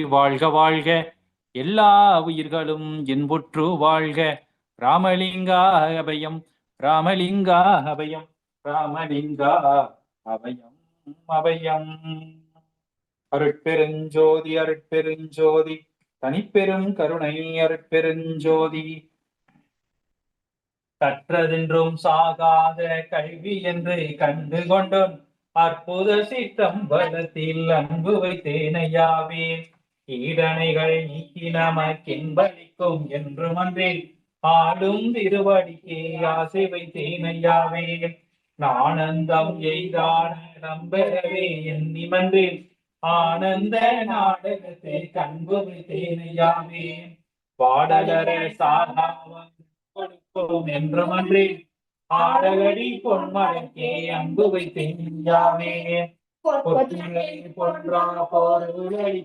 வாழ்க வாழ்க. எல்லா உயிர்களும் இன்புற்று வாழ்க. ராமலிங்கா அபயம் ராமலிங்கா அபயம் ராமலிங்கா அபயம் அபயம். அருட்பெருஞ்சோதி அருட்பெருஞ்சோதி தனிப்பெரும் கருணை அருட்பெருஞ்சோதி. கற்றதென்றும் சாகாத கல்வி என்று கண்டு கொண்டோம் அற்புத சீற்றம் பலத்தில் அன்பு வைத்தேனையாவே. கீடனைகள் நீக்கி நமக்கின்பளிக்கும் என்று மன்றேன். ஆளும் திருவடிக்கே ஆசை வைத்தேனையாவே ஆனந்தம் எய்தான நம்பவே எண்ணி மன்றேன். ஆனந்த நாடகத்தை கண்பு வைத்தேனையாவே பாடலர சாகாவன் கொடுப்போம் என்று மன்றேன். ஆடகடி பொன்மழக்கே அன்பு வைத்தேனையாவே பொற்றுகளை பொன்றா போர்கள்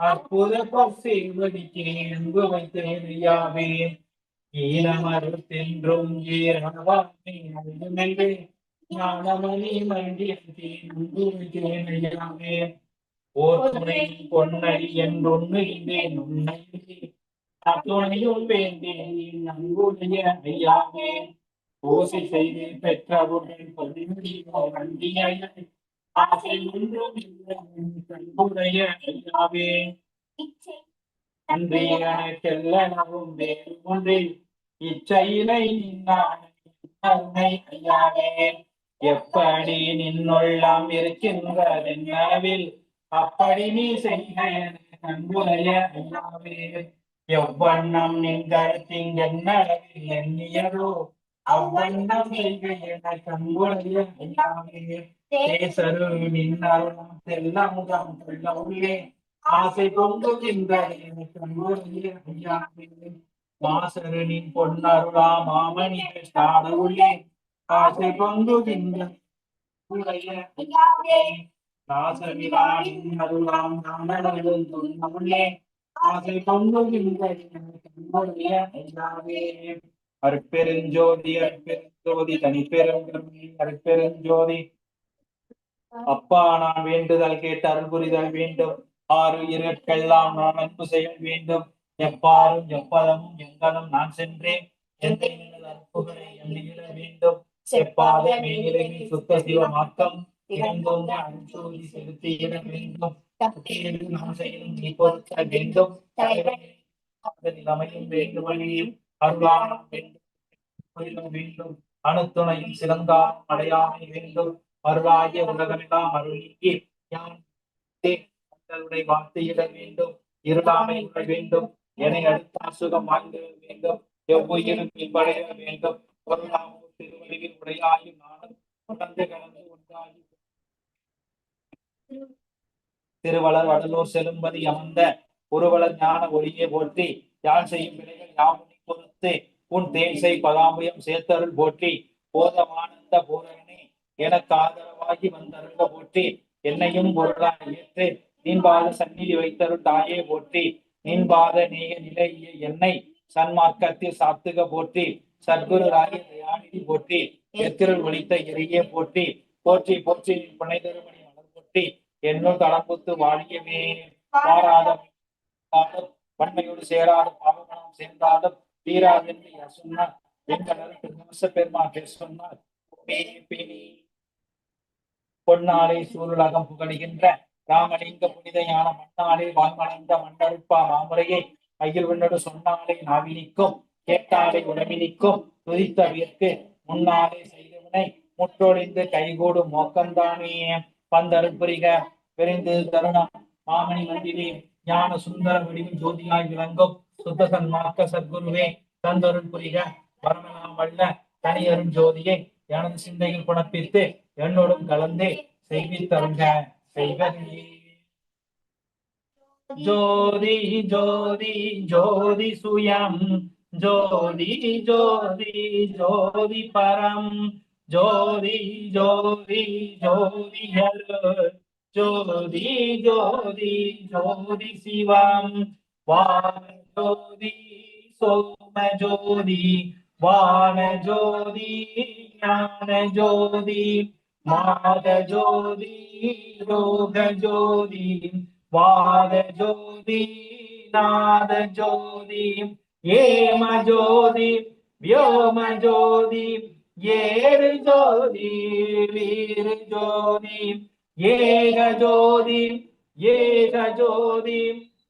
அற்புத பொற்செய்வதிக்கே அன்பு வைத்தேனையாவே ஈரவாமே ஞானமணி மண்டியத்தேன் அன்பு துணை பொன்னடி என்றொன்னு இந்தேன் உன்னை துணையும் வேண்டேன் ஐயாவே ஓசை செய்து பெற்றவுடன் வண்டிய ஆசை ஒன்றும் கண்புடைய ஐயாவே அன்றே எனக்கெல்லனவும் வேறு ஒன்றில். இச்சையிலை நின்னை ஐயாவே எப்படி நின்னுள்ளம் இருக்கின்றதென்னவில் அப்படி நீ செய்க அன்புடைய ஐயாவே எவ்வண்ணம் நின் நீங்கள் திங்கென்னளவில் எண்ணியதோ. அவ்வண்ணம் உள்ளே ஆசை பொங்குகின்ற கண்புடைய பொன்னருளா மாமணி சாட உள்ளே ஆசை பொங்குகின்ற ராசவிராணின் அருளாம் நானடும் துண்ணமுள்ளே ஆசை பொங்குகின்ற அற்பெருஞ்சோதி அற்பெருஞ்சோதி தனிப்பெரும் அற்பெருஞ்சோதி அப்பா நான் வேண்டுதல் கேட்டு அருள்புரிதல் வேண்டும். ஆறு இருக்கெல்லாம் நான் அன்பு செய்ய வேண்டும். எப்பாரும் எப்பதமும் எங்கனும் நான் சென்றேன். எந்த அற்புகளை எழுதிட வேண்டும். செப்பாத மேலிரவி சுத்த சிவமாக்கம் இறந்தோங்க அன்போதி செலுத்தியிட வேண்டும். தப்பேடு நாம் செய்யும் நீ பொறுத்த வேண்டும். அதில் அமையும் வேண்டுமணியும் அருளானம் வேண்டும். வேண்டும். அணுத்துணையும் சிறந்தாலும் அடையாமை வேண்டும். அருளாகிய உலகமெல்லாம் அருளிக்கு தங்களுடைய வார்த்தையிட வேண்டும். இருளாமை உணர வேண்டும். என அடுத்த அசுகம் வாய்ந்திட வேண்டும். எவ்வுயிரும் இன்படைய வேண்டும். பொருளாகவும் திருவடிவில் உடையாயும் நானும் உணர்ந்து கலந்து ஒன்றாகி திருவளர் வடலூர் செலும்பதி அமர்ந்த ஒருவளர் ஞான ஒளியை போற்றி யான் செய்யும் வினைகள் யாவும் பொறுத்து உன் தேன்சை பதாமயம் சேத்தருள் போற்றி. போதமானந்த பூரணி எனக்கு ஆதரவாகி வந்தருள போற்றி. என்னையும் பொருளாக ஏற்று நீன்பாத சந்நிதி வைத்தருள் தாயே போற்றி. நீன்பாத நீய நிலைய என்னை சன்மார்க்கத்தில் சாத்துக போற்றி. சத்குரு ராய தயாநிதி போற்றி. எத்திரல் ஒழித்த இறையே போற்றி. போற்றி போற்றி புனை தருமணி மலர் போற்றி. என்னும் தளம்புத்து வாழியமே மாறாத வன்மையோடு சேராத பாவமனம் சேர்ந்தாலும் தீராது என்று யார் சொன்னார்? எங்கள் பெருமாள் சொன்னார். பேணி பொன்னாலை சூருலகம் புகழுகின்ற ராமலிங்க புனித ஞான மண்ணாலே வாழ்மடைந்த மண்ணருப்பா மாமுறையை அகில் விண்ணோடு சொன்னாலே நாவினிக்கும் கேட்டாலே உடம்பினிக்கும் துதித்த வியற்கு முன்னாலே செய்தவனை முற்றொழிந்து கைகூடு மோக்கந்தானே. பந்தருப்புரிக விரைந்து தருணம். மாமணி மந்திரி ஞான சுந்தர வடிவில் ஜோதியாய் விளங்கும். சுத்த சன்மார்க்க சத்குருவே தந்தருள் புரிக வரமெல்லாம் வல்ல தனியரும் ஜோதியை எனது சிந்தையில் புணப்பித்து என்னோடும் கலந்து செய்வித்தருங்க செய்வதே. ஜோதி ஜோதி ஜோதி சுயம் ஜோதி ஜோதி ஜோதி பரம் ஜோதி ஜோதி ஜோதி ஜோதி ஜோதி ஜோதி சிவம். வான ஜோதி சோம ஜோதி வான ஜோதி ஞான ஜோதி மாத ஜோதி யோக ஜோதி வாத ஜோதி நாத ஜோதி ஏம ஜோதி வியோம ஜோதி ஏறு ஜோதி வீரு ஜோதி ஏக ஜோதி ஏக ஜோதி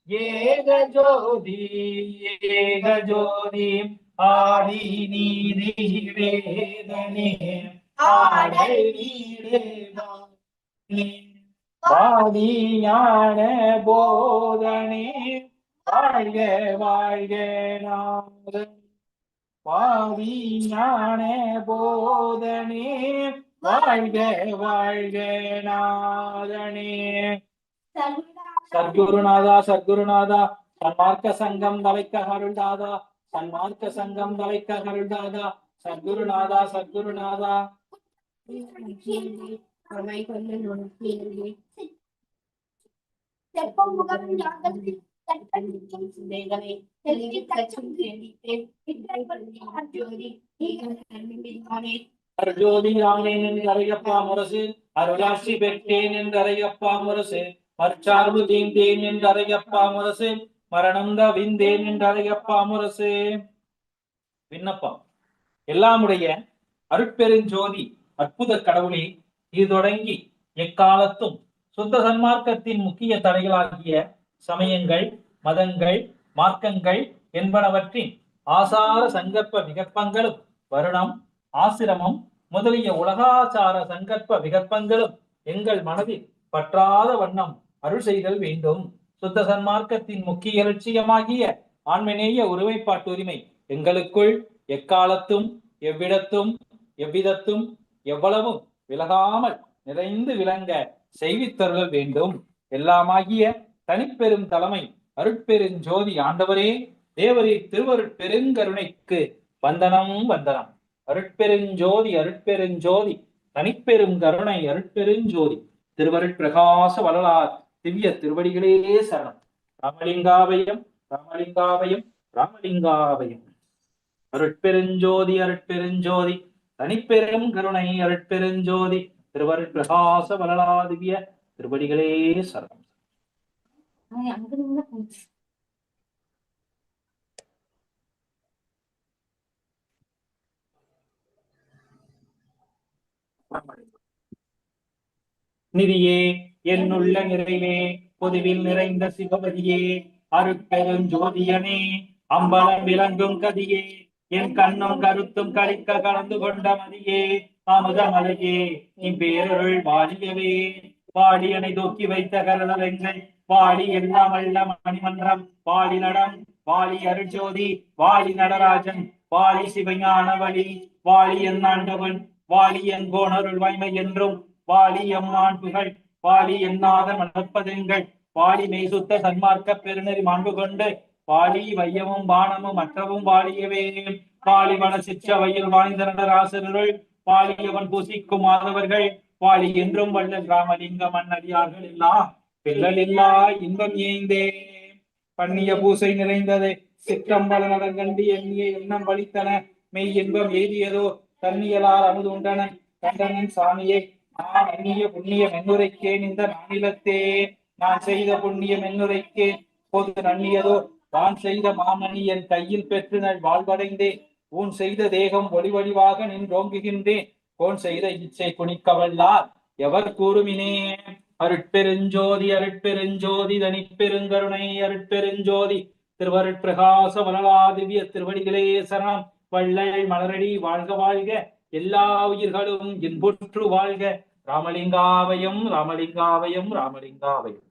ஏக ஜோதி ஏக ஜோதி ஆதி நீதி வேதனே ஆடை நீடே வாணி. வாதி ஞான போதனே வாழ்க வாழ்க நாதன் வாதி ஞான போதனே வாழ்க வாழ்க நாதனே சத்குருநாதா சத்குருநாதா சன்மார்க்க சங்கம் தலைக்க அருள்தாதா சன்மார்க்க சங்கம் தலைக்க அருள்தாதா சத்குருநாதா சத்குருநாதா. அருஜோதி ராமேன் என்று முரசு அருளாட்சி பெற்றேன் என்று அறையப்பா முரசு. மற்சார்பு தீந்தேன் என்று அறையப்பா முரசு மரணம் தவிந்தேன் என்று அறையப்பா முரசு. விண்ணப்பம். எல்லாமுடைய அருட்பெருஞ்சோதி அற்புத கடவுளே இது தொடங்கி எக்காலத்தும் சுத்த சன்மார்க்கத்தின் முக்கிய தடைகளாகிய சமயங்கள் மதங்கள் மார்க்கங்கள் என்பனவற்றின் ஆசார சங்கற்ப விகற்பங்களும் வருணம் ஆசிரமம் முதலிய உலகாச்சார சங்கற்ப விகற்பங்களும் எங்கள் மனதில் பற்றாத வண்ணம் அருள் செய்தல் வேண்டும். சுத்த சன்மார்க்கத்தின் முக்கிய லட்சியமாகிய ஆண்மநேய ஒருமைப்பாட்டுரிமை எங்களுக்குள் எக்காலத்தும் எவ்விடத்தும் எவ்விதத்தும் எவ்வளவும் விலகாமல் நிறைந்து விளங்க செய்வித்தருளல் வேண்டும். எல்லாமாகிய தனிப்பெரும் தலைமை அருட்பெருஞ்சோதி ஆண்டவரே தேவரே திருவருட் பெருங்கருணைக்கு வந்தனம் வந்தனம். அருட்பெருஞ்சோதி அருட்பெருஞ்சோதி தனிப்பெரும் கருணை அருட்பெருஞ்சோதி திருவருட் பிரகாச வளலார் திவ்ய திருவடிகளே சரணம். ராமலிங்காபயம் ராமலிங்காபயம் ராமலிங்காபயம். அருட்பெருஞ்சோதி அருட்பெருஞ்சோதி தனிப்பெரும் கருணை அருட்பெருஞ்சோதி திருவருட் பிரகாச வளலா திவ்ய திருவடிகளே சரணம் நிதியே என்னுள்ள நிறைவே பொதுவில் நிறைந்த சிவபதியே அருட்பெருஞ்சோதியனே அம்பலம் விளங்கும் கதியே என் கண்ணும் கருத்தும் கழிக்க கலந்து கொண்ட மதியே அமுதமலையே நீ பேரருள் வாழியவே. பாடியனை தூக்கி வைத்த கரணங்கள் வாடி எல்லாம் அல்ல மணிமன்றம் வாடி நடம் வாடி அருட்ஜோதி வாடி நடராஜன் வாடி சிவஞான வழி வாடி என் ஆண்டவன் வாடி என் கோணருள் வாய்மை என்றும் வாடி எம்மான் புகழ் பாலி எண்ணாத மணப்பதுங்கள். பாலி மெய்சுத்த சன்மார்க்க பெருநெறி மாண்பு கொண்டு பாலி வையமும் பானமும் மற்றவும் வாழியவே. வாழி வன சிற்றவையில் வாழ்ந்த நடராசருள் வாழியவன் பூசிக்கும் மாதவர்கள். வாழி என்றும் வள்ளல் ராமலிங்க மன்னடியார்கள் எல்லாம் பிள்ளல் இல்லா இன்பம் ஏய்ந்தே. பண்ணிய பூசை நிறைந்தது சிற்றம்பல நடங்கண்டி எண்ணிய எண்ணம் வலித்தன மெய் இன்பம் எய்தியதோ தண்ணியலால் அமுது உண்டன கண்டனன் சாமியை நான் எண்ணிய புண்ணிய மென்னுரைக்கேன் இந்த மாநிலத்தே. நான் செய்த புண்ணிய என்னுரைக்கேன் பொது நன்னியதோ தான் செய்த மாமணி என் கையில் பெற்று நான் வாழ்வடைந்தேன் உன் செய்த தேகம் ஒளிவடிவாக நின்றோங்குகின்றேன் கோன் செய்த இச்சை குணிக்கவல்லார் எவர் கூறுமினே. அருட்பெருஞ்சோதி அருட்பெருஞ்சோதி தனிப்பெருங்கருணை அருட்பெருஞ்சோதி. திருவருட்பிரகாச வனலா திவ்ய திருவடிகளே சரணம். வள்ளல் மலரடி வாழ்க வாழ்க. எல்லா உயிர்களும் இன்புற்று வாழ்க. ராமலிங்காவயம் ராமலிங்காவயம் ராமலிங்காவயம்.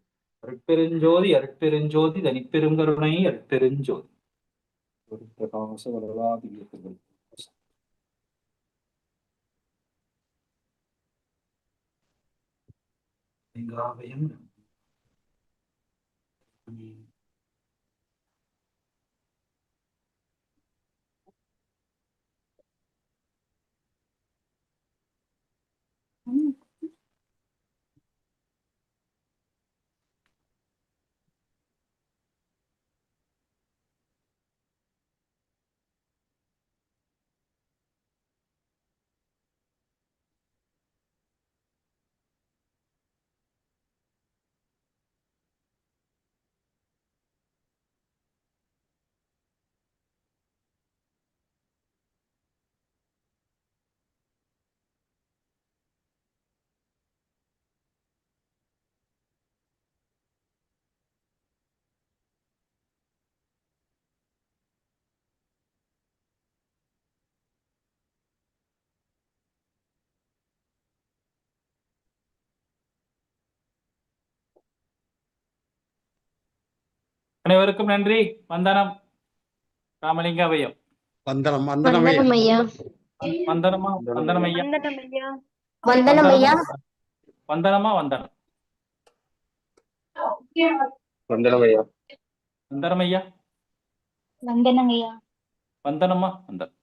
அருட்பெருஞ்சோதி அருட்பெருஞ்சோதி தனிப்பெருங்கருணை அருட்பெருஞ்சோதி. பிரகாச வளரா திவ்ய அனைவருக்கும் நன்றி. வந்தனம். ராமலிங்க அவையம் வந்தனம் வந்தனம். ஐயா வந்தனம் ஐயா வந்தனமா ஐயா வந்தனம் ஐயா வந்தனம். ஐயா வந்தனமா வந்தனம் வந்தனம் ஐயா வந்தனம் ஐயா வந்தனமா வந்தனம்.